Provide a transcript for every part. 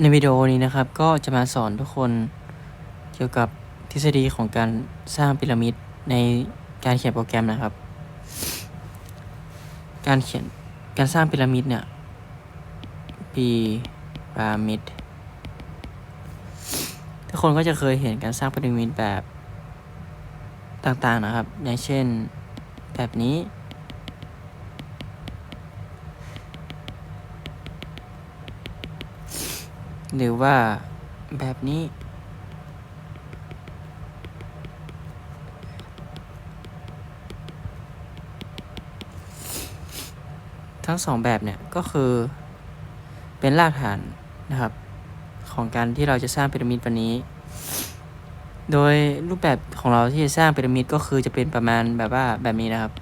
ในวิดีโอนี้นะครับก็จะมาสอนทุกคนเกี่ยวกับทฤษฎีของการสร้างพีระมิดในการเขียนโปรแกรมนะครับ การเขียนการสร้างพีระมิดเนี่ยพีระมิดทุกคนก็จะเคยเห็นการสร้างพีระมิดแบบต่างๆนะครับ อย่างเช่นแบบนี้ หรือว่าแบบนี้ ทั้งสองแบบเนี่ยก็คือเป็นรากฐานนะครับ ของการที่เราจะสร้างพีระมิดวันนี้ โดยรูปแบบของเราที่จะสร้างพีระมิดก็คือจะเป็นประมาณแบบว่าแบบนี้นะครับ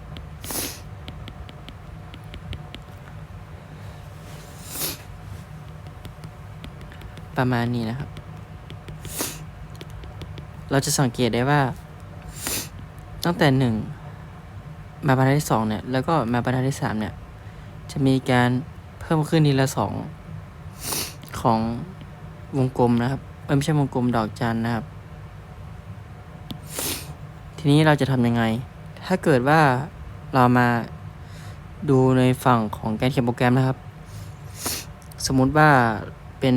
ประมาณนี้นะครับ เราจะสังเกตได้ว่า ตั้งแต่หนึ่งมาบรรทัดที่สองเนี่ย แล้วก็มาบรรทัดที่สามเนี่ย จะมีการเพิ่มขึ้นทีละสองของวงกลมนะครับไม่ใช่วงกลมดอกจันนะครับ ทีนี้เราจะทำยังไง ถ้าเกิดว่าเรามาดูในฝั่งของการเขียนโปรแกรมนะครับ สมมุติว่าเป็น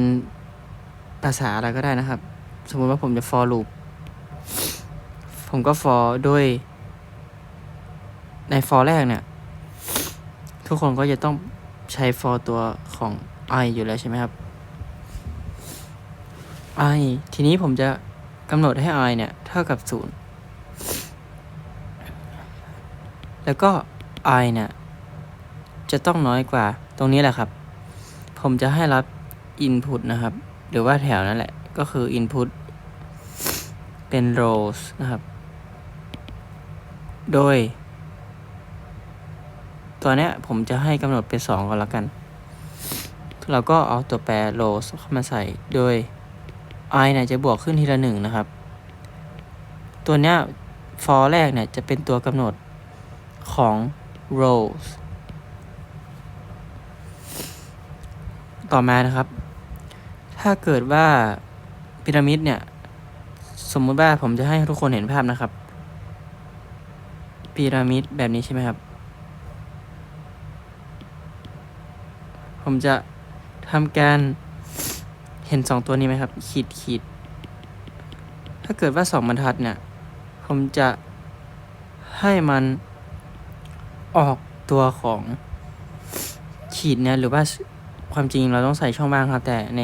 าษาอะไรก็ได้นะครับ สมมุติว่าผมจะ for loop ผมก็ for ด้วย ใน for แรกเนี่ย ทุกคนก็จะต้องใช้ for ตัวของ i อยู่แล้วใช่ไหมครับ i ทีนี้ผมจะกำหนดให้ i เนี่ย เท่ากับ 0 แล้วก็ i เนี่ย จะต้องน้อยกว่าตรงนี้แหละครับ ผมจะให้รับ input นะครับ หรือว่าแถวนั่นแหละ ก็คือ input เป็น rows นะครับ โดย ตัวเนี้ยผมจะให้กำหนดเป็น 2 ก่อนแล้วกัน เราก็เอาตัวแปร rows เข้ามาใส่ โดย i เนี่ยจะบวกขึ้นทีละหนึ่งนะครับ ตัวเนี้ย for แรกเนี่ยจะเป็นตัวกำหนดของ rows ต่อมานะครับ ถ้าเกิดว่าพีระมิดเนี่ย สมมุติว่าผมจะให้ทุกคนเห็นภาพนะครับพีระมิดแบบนี้ใช่ไหมครับ ผมจะทำการเห็นสองตัวนี้ไหมครับ ขีดขีด ถ้าเกิดว่าสองบรรทัดเนี่ย ผมจะให้มันออกตัวของขีดเนี่ยหรือว่าความจริงเราต้องใส่ช่องว่างครับ แต่ใน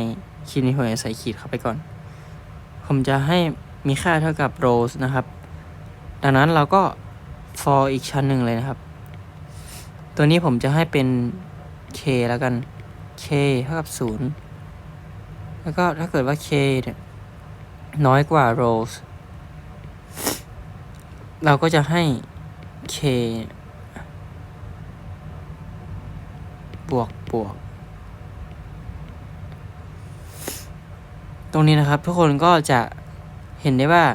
คลิปนี้ผมจะใส่ขีดเข้าไปก่อน ผมจะให้มีค่าเท่ากับ rows นะครับ ดังนั้นเราก็ for อีกชั้นหนึ่งเลยนะครับ ตัวนี้ผมจะให้เป็น k แล้วกัน k เท่ากับ 0 แล้วก็ถ้าเกิดว่า k เนี่ยน้อยกว่า rows เราก็จะให้ k บวกบวก ตรงนี้นะครับ ทุกคนก็จะเห็นได้ว่า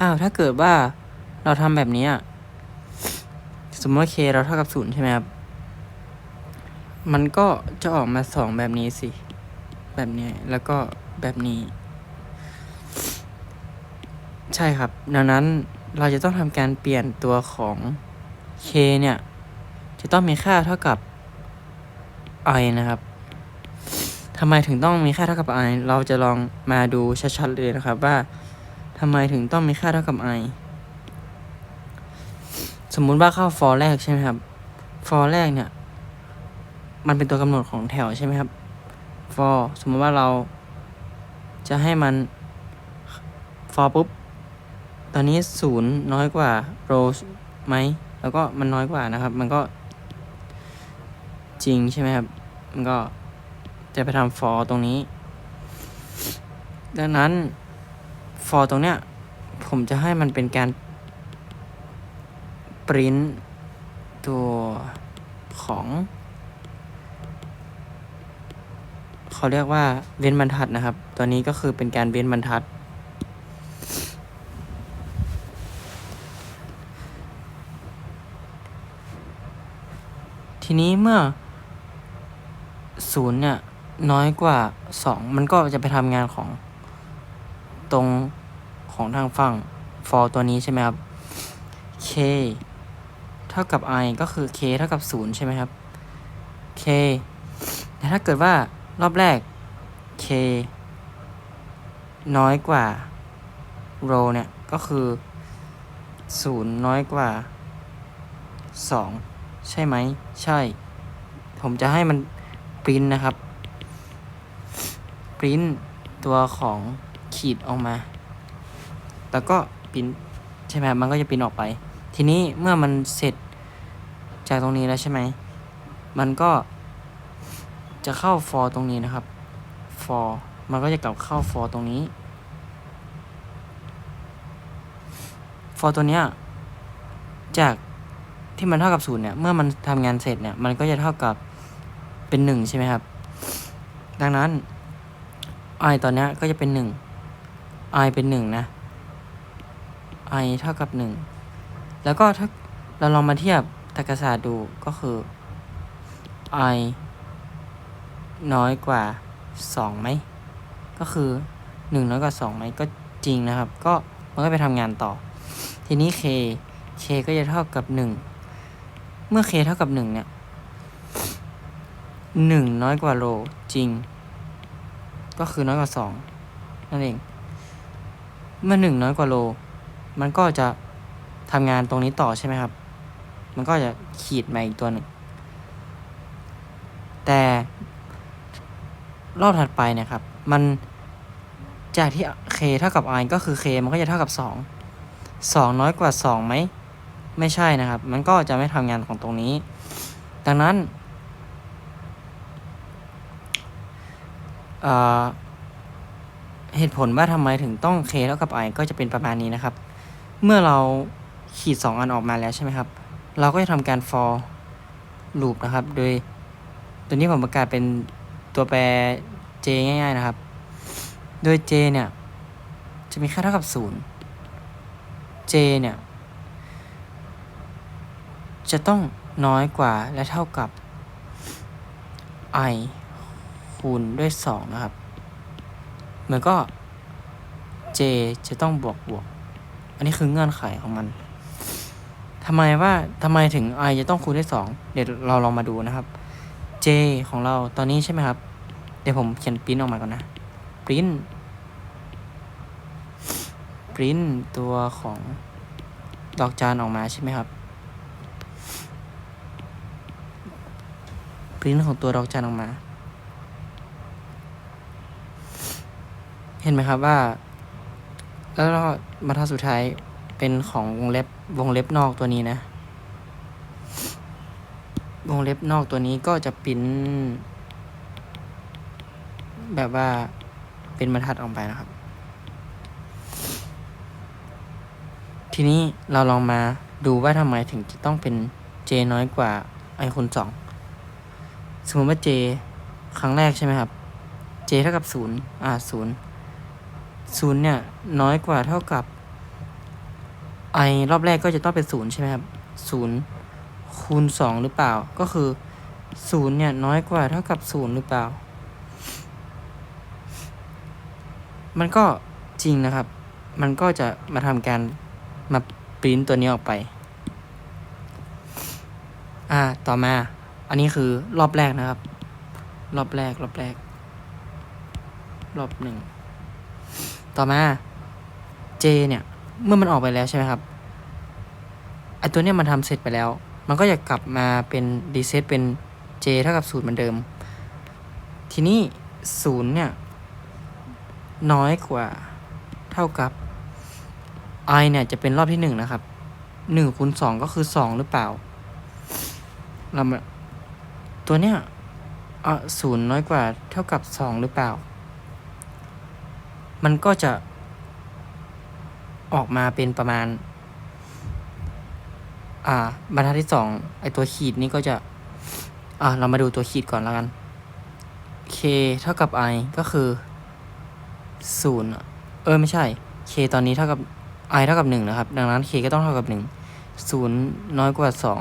อ้าวถ้าเกิดว่าเราทำแบบนี้สมมติว่า k เราเท่ากับศูนย์ใช่ไหมครับ มันก็จะออกมาสองแบบนี้สิ แบบนี้แล้วก็แบบนี้ ใช่ครับ ดังนั้นเราจะต้องทำการเปลี่ยนตัวของ k เนี่ย จะต้องมีค่าเท่ากับ i นะครับ ทำไมถึงต้องมีค่าเท่ากับ i เราจะลองมาดูชัดๆเลยนะครับว่าทำไมถึงต้องมีค่าเท่ากับ i สมมุติว่าเข้า for แรกใช่ไหมครับ for แรกเนี่ย มันเป็นตัวกำหนดของแถวใช่ไหมครับ for สมมติว่าเราจะให้มัน for ปุ๊บ ตอนนี้ศูนย์น้อยกว่า rows ไหม แล้วก็มันน้อยกว่านะครับ มันก็จริงใช่ไหมครับ มันก็ จะไปทำ for ตรงนี้ ดังนั้น for ตรงเนี้ย ผมจะให้มันเป็นการ print ตัวของ เขาเรียกว่าเว้นบรรทัดนะครับ ตัวนี้ก็คือเป็นการเว้นบรรทัด ทีนี้เมื่อศูนย์เนี่ย น้อยกว่าสองมันก็จะไปทำงานของตรงของทางฝั่ง for ตัวนี้ใช่ไหมครับ k เท่ากับ i ก็คือ k เท่ากับศูนย์ใช่ไหมครับ k แต่ถ้าเกิดว่ารอบแรก k น้อยกว่า row เนี่ย ก็คือศูนย์น้อยกว่าสองใช่ไหม ใช่ ผมจะให้มันปริ้นนะครับ ปริ้นตัวของขีดออกมา แล้วก็ปริ้นใช่ไหมมันก็จะปริ้นออกไป ทีนี้เมื่อมันเสร็จจากตรงนี้แล้วใช่ไหม มันก็จะเข้า for ตรงนี้นะครับ for มันก็จะกลับเข้า for ตรงนี้ for ตัวเนี้ยจากที่มันเท่ากับศูนย์เนี่ย เมื่อมันทำงานเสร็จเนี่ย มันก็จะเท่ากับเป็นหนึ่งใช่ไหมครับ ดังนั้น i ตอนนี้ก็จะเป็นหนึ่ง i เป็นหนึ่งนะ i เท่ากับหนึ่งแล้วก็ถ้าเราลองมาเทียบตรรกศาสตร์ดูก็คือ i น้อยกว่าสองไหม ก็คือหนึ่งน้อยกว่าสองไหม ก็จริงนะครับ ก็มันก็ไปทำงานต่อ ทีนี้ k k ก็จะเท่ากับหนึ่งเมื่อ k เท่ากับหนึ่งเนี่ยหนึ่งน้อยกว่าโลจริง ก็คือน้อยกว่าสองนั่นเอง เมื่อหนึ่งน้อยกว่าโล มันก็จะทำงานตรงนี้ต่อใช่ไหมครับ มันก็จะขีดมาอีกตัวหนึ่ง แต่รอบถัดไปนะครับ มันจากที่ k เท่ากับ i ก็คือ k มันก็จะเท่ากับ 2 2 น้อยกว่า2ไหม ไม่ใช่นะครับ มันก็จะไม่ทำงานของตรงนี้ ดังนั้น เหตุผลว่าทำไมถึงต้อง k เท่ากับ i ก็จะเป็นประมาณนี้นะครับ เมื่อเราขีด 2 อันออกมาแล้วใช่ไหมครับ เราก็จะทำการ for loop นะครับ โดยตัวนี้ผมประกาศเป็นตัวแปร j ง่าย ๆนะครับ โดย j เนี่ย จะมีค่าเท่ากับ 0 j เนี่ย จะต้องน้อยกว่าและเท่ากับ i คูณด้วย 2 นะครับเหมือนก็ j จะต้องบวกบวก อันนี้คือเงื่อนไขของมันทำไมว่าทำไมถึง i จะต้องคูณด้วย 2 เดี๋ยวเราลองมาดูนะครับ j ของเราตอนนี้ใช่ไหมครับ เดี๋ยวผมเขียนปริ้นออกมาก่อนนะปริ้นปริ้นตัวของดอกจานออกมาใช่ไหมครับปริ้นของตัวดอกจานออกมา เห็นไหมครับว่า แล้วก็บรรทัดสุดท้ายเป็นของวงเล็บวงเล็บนอกตัวนี้นะ วงเล็บนอกตัวนี้ก็จะปิ้นแบบว่าเป็นบรรทัดออกไปนะครับ ทีนี้เราลองมาดูว่าทำไมถึงจะต้องเป็น j น้อยกว่า i คูณสองสมมติว่า j ครั้งแรกใช่ไหมครับ j เท่ากับศูนย์อ่าศูนย์ ศูนย์เนี่ยน้อยกว่าเท่ากับ i รอบแรกก็จะต้องเป็นศูนย์ใช่ไหมครับศูนย์คูณสองหรือเปล่า ก็คือศูนย์เนี่ยน้อยกว่าเท่ากับศูนย์หรือเปล่า มันก็จริงนะครับ มันก็จะมาทำการมาปริ้นตัวนี้ออกไป อ่า ต่อมา อันนี้คือรอบแรกนะครับ รอบแรก รอบแรก รอบหนึ่ง ต่อมา J เนี่ยเมื่อมันออกไปแล้วใช่ไหมครับไอตัวเนี้ยมันทำเสร็จไปแล้ว มันก็จะกลับมาเป็นรีเซ็ตเป็น J เท่ากับศูนย์เหมือนเดิม ทีนี้ศูนย์เนี่ย น้อยกว่าเท่ากับ i เนี่ยจะเป็นรอบที่หนึ่งนะครับหนึ่งคูณสองก็คือสองหรือเปล่า เราตัวเนี้ยอะศูนย์น้อยกว่าเท่ากับสองหรือเปล่า มันก็จะออกมาเป็นประมาณ อ่า บรรทัดที่สองไอตัวขีดนี้ก็จะ อ่า เรามาดูตัวขีดก่อนแล้วกัน k เท่ากับ i ก็คือศูนย์เออ ไม่ใช่ k ตอนนี้เท่ากับ i เท่ากับหนึ่งนะครับ ดังนั้น k ก็ต้องเท่ากับหนึ่งศูนย์น้อยกว่าสอง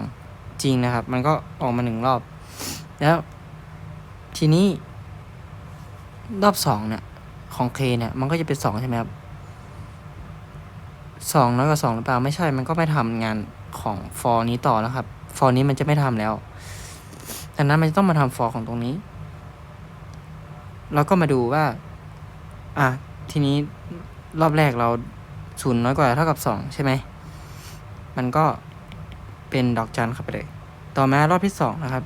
จริงนะครับ มันก็ออกมาหนึ่งรอบ แล้ว ทีนี้ รอบสองเนี่ย ของ k เนี่ย มันก็จะเป็นสองใช่ไหมครับสองน้อยกว่าสองหรือเปล่าไม่ใช่ มันก็ไม่ทำงานของ for นี้ต่อแล้วครับ for นี้มันจะไม่ทำแล้วดังนั้นมันจะต้องมาทำ for ของตรงนี้เราก็มาดูว่า อะ ทีนี้รอบแรกเราศูนย์น้อยกว่าเท่ากับสองใช่ไหม มันก็เป็นดอกจันเข้าไปเลย ต่อมารอบที่สองนะครับ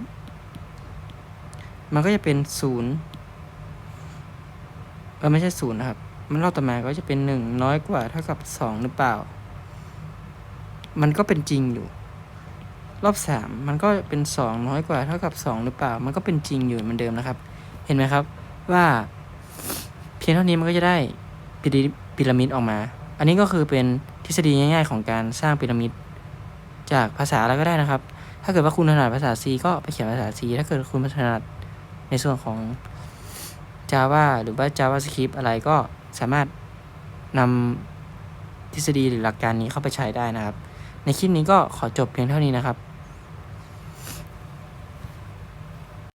มันก็จะเป็นศูนย์ ออไม่ใช่ศูนย์นะครับ มันรอบต่อมาก็จะเป็นหนึ่งน้อยกว่าเท่ากับสองหรือเปล่า มันก็เป็นจริงอยู่ รอบสามมันก็เป็นสองน้อยกว่าเท่ากับสองหรือเปล่า มันก็เป็นจริงอยู่เหมือนเดิมนะครับ เห็นไหมครับว่าเพียงเท่านี้มันก็จะได้พีระพีระมิดออกมา อันนี้ก็คือเป็นทฤษฎีง่ายๆ ของการสร้างพีระมิด จากภาษาอะไรก็ได้นะครับ ถ้าเกิดว่าคุณถนัดภาษา C ก็ไปเขียนภาษา C ถ้าเกิดคุณถนัดในส่วนของ Java หรือว่า JavaScript อะไรก็สามารถนำทฤษฎีหรือหลักการนี้เข้าไปใช้ได้นะครับ ในคลิปนี้ก็ขอจบเพียงเท่านี้นะครับ